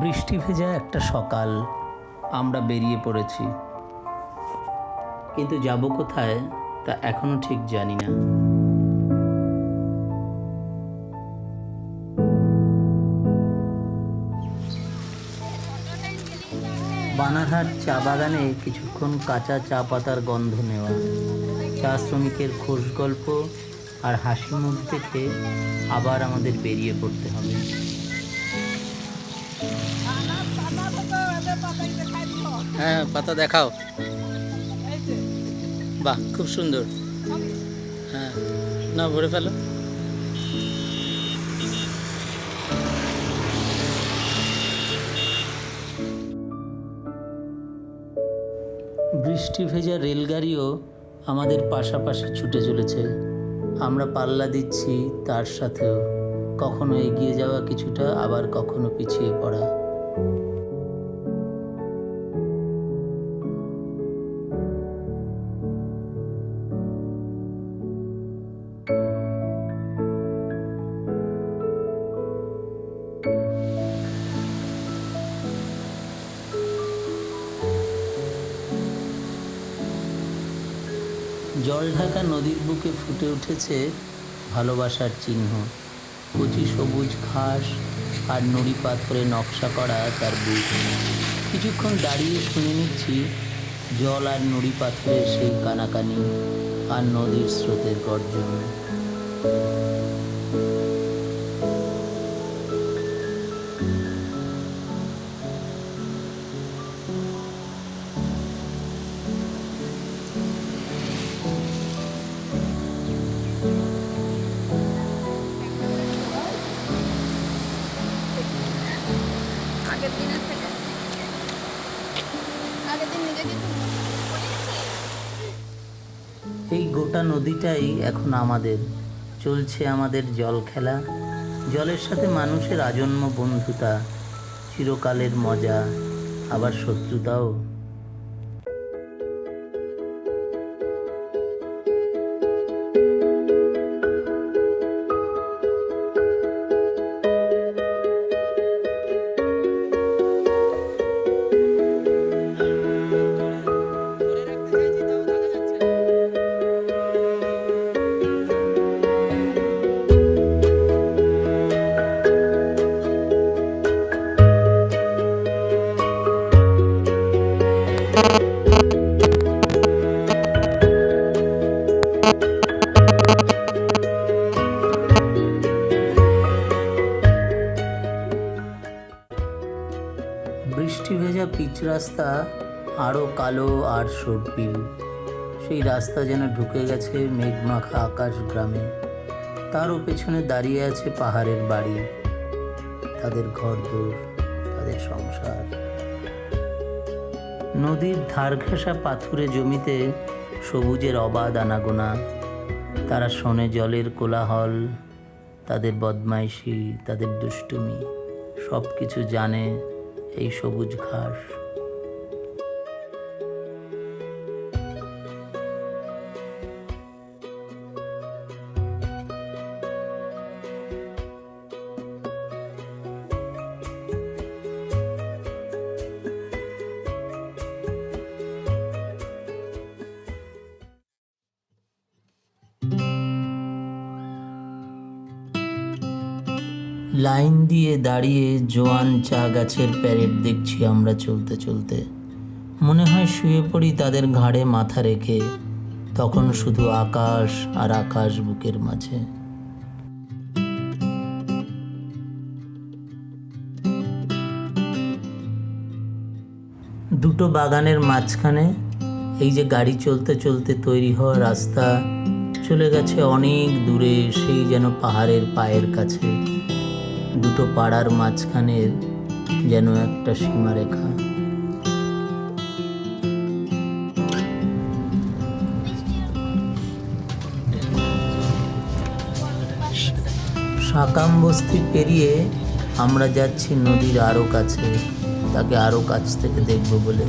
বৃষ্টি ভেজা একটা সকাল। আমরা বেরিয়ে পড়েছি। কিন্তু যাব কোথায় তা এখনও ঠিক জানি না। বানারহাট চা বাগানে কিছুক্ষণ কাঁচা চা পাতার গন্ধ নেওয়া। চা শ্রমিকের খোশ গল্প আর হাসি মুখ দেখে আবার আমাদের বেরিয়ে পড়তে হবে। হ্যাঁ পাতা দেখাও। বাহ খুব সুন্দর। হ্যাঁ না ভরে ফেলো। বৃষ্টি ভেজা রেলগাড়িও আমাদের পাশাপাশি ছুটে চলেছে। আমরা পাল্লা দিচ্ছি তার সাথেও। কখনো এগিয়ে যাওয়া কিছুটা আবার কখনো পিছিয়ে পড়া। জলঢাকা নদীর বুকে ফুটে উঠেছে ভালোবাসার চিহ্ন। কচি সবুজ ঘাস আর নুড়ি পাথরে নকশা করা তার বুক। কিছুক্ষণ দাঁড়িয়ে শুনে নিচ্ছি জল আর নুড়ি পাথরের সেই কানাকানি আর নদীর স্রোতের গর্জন। এই গোটা নদীটাই এখন আমাদের। চলছে আমাদের জল খেলা। জলের সাথে মানুষের আজন্ম বন্ধুতা। চিরকালের মজা, আবার শত্রুতাও। রাস্তা আরও কালো আর সর্পিল সেই রাস্তা যেন ঢুকে গেছে মেঘমাখা আকাশ গ্রামে। তারও পেছনে দাঁড়িয়ে আছে পাহাড়ের বাড়ি। তাদের ঘর ঘরদোর তাদের সংসার। নদীর ধার ঘেঁষা পাথুরে জমিতে সবুজের অবাধ আনাগোনা। তারা শোনে জলের কোলাহল, তাদের বদমাইশি, তাদের দুষ্টুমি। সব কিছু জানে এই সবুজ ঘাস। লাইন দিয়ে দাঁড়িয়ে জোয়ান চা গাছের প্যারেড দেখছি আমরা চলতে চলতে। মনে হয় শুয়ে পড়ি তাদের ঘাড়ে মাথা রেখে, তখন শুধু আকাশ আর আকাশ বুকের মাঝে। দুটো বাগানের মাঝখানে এই যে গাড়ি চলতে চলতে তৈরি হওয়া রাস্তা, চলে গেছে অনেক দূরে সেই যেন পাহাড়ের পায়ের কাছে। দুটো পাড়ার মাঝখানের যেন একটা সীমারেখা। সাকাম বস্তি পেরিয়ে আমরা যাচ্ছি নদীর আরও কাছে। তাকে আরও কাছ থেকে দেখব বলে।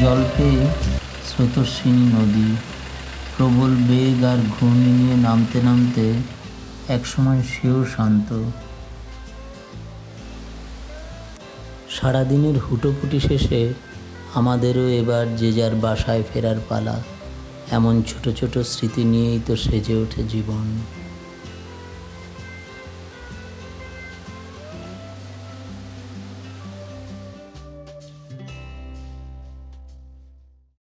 জল পেয়ে স্রোতস্বিনী নদী। প্রবল বেগ আর ঘূর্ণি নিয়ে নামতে নামতে একসময় সেও শান্ত। সারাদিনের হুটোপুটি শেষে আমাদেরও এবার যে যার বাসায় ফেরার পালা, এমন ছোট ছোট স্মৃতি নিয়েই তো সেজে ওঠে জীবন।